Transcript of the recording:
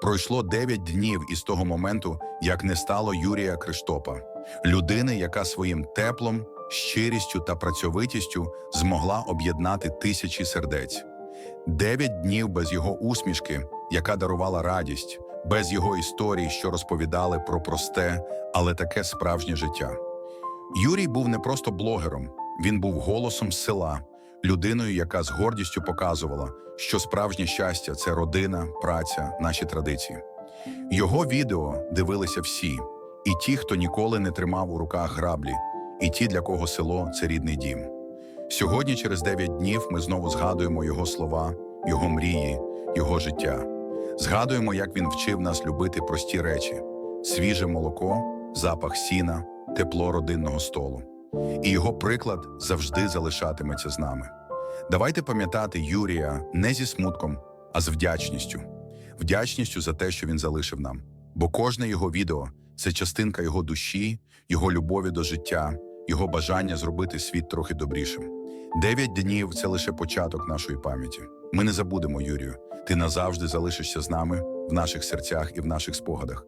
Пройшло 9 днів із того моменту, як не стало Юрія Криштопа, людини, яка своїм теплом, щирістю та працьовитістю змогла об'єднати тисячі сердець. Дев'ять днів без його усмішки, яка дарувала радість, без його історій, що розповідали про просте, але таке справжнє життя. Юрій був не просто блогером, він був голосом села, людиною, яка з гордістю показувала, що справжнє щастя це родина, праця, наші традиції. Його відео дивилися всі, і ті, хто ніколи не тримав у руках граблі, і ті, для кого село це рідний дім. Сьогодні, через 9 днів, ми знову згадуємо його слова, його мрії, його життя. Згадуємо, як він вчив нас любити прості речі: свіже молоко, запах сіна, тепло родинного столу. І його приклад завжди залишатиметься з нами. Давайте пам'ятати Юрія не зі смутком, а з вдячністю. Вдячністю за те, що він залишив нам. Бо кожне його відео це частинка його душі, його любові до життя, його бажання зробити світ трохи добрішим. Дев'ять днів це лише початок нашої пам'яті. Ми не забудемо, Юрію. Ти назавжди залишишся з нами в наших серцях і в наших спогадах.